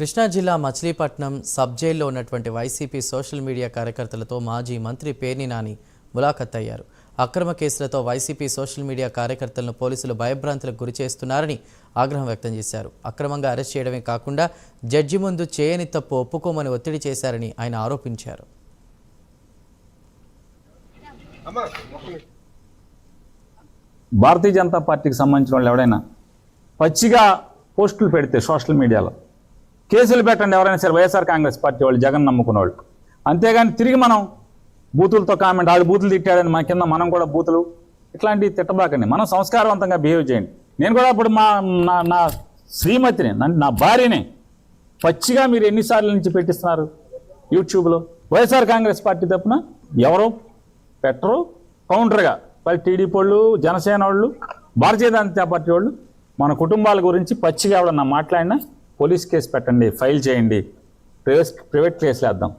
కృష్ణా జిల్లా మచిలీపట్నం సబ్ జైల్లో ఉన్నటువంటి వైసీపీ సోషల్ మీడియా కార్యకర్తలతో మాజీ మంత్రి పేర్ని నాని ములాఖత్ అయ్యారు. అక్రమ కేసులతో వైసీపీ సోషల్ మీడియా కార్యకర్తలను పోలీసులు భయభ్రాంతులకు గురి చేస్తున్నారని ఆగ్రహం వ్యక్తం చేశారు. అక్రమంగా అరెస్ట్ చేయడమే కాకుండా జడ్జి ముందు చేయని తప్పు ఒప్పుకోమని ఒత్తిడి చేశారని ఆయన ఆరోపించారు. భారతీయ జనతా పార్టీకి సంబంధించిన వాళ్ళు ఎవడైనా పచ్చిగా పోస్టులు పెడితే సోషల్ మీడియాలో కేసులు పెట్టండి ఎవరైనా సరే వైఎస్ఆర్ కాంగ్రెస్ పార్టీ వాళ్ళు జగన్ నమ్ముకున్న వాళ్ళు అంతేగాని తిరిగి మనం బూతులతో కామెంట్ ఆడు బూతులు తిట్టాడని మన కింద మనం కూడా బూతులు ఇట్లాంటివి తిట్టబాకండి. మనం సంస్కారవంతంగా బిహేవ్ చేయండి. నేను కూడా అప్పుడు మా నా నా శ్రీమతిని నన్ను- నా భార్యని పచ్చిగా మీరు ఎన్నిసార్లు నుంచి పెట్టిస్తున్నారు యూట్యూబ్లో? వైఎస్ఆర్ కాంగ్రెస్ పార్టీ తప్పున ఎవరు? పెట్టరు. కౌంటర్గా. పది టీడీపీ వాళ్ళు జనసేన వాళ్ళు భారతీయ జనతా పార్టీ వాళ్ళు మన కుటుంబాల గురించి పచ్చిగా ఎవడన్నా మాట్లాడినా పోలీస్ కేసు పెట్టండి ఫైల్ చేయండి ప్రైవేట్ ప్రైవేట్ కేసులు వేద్దాం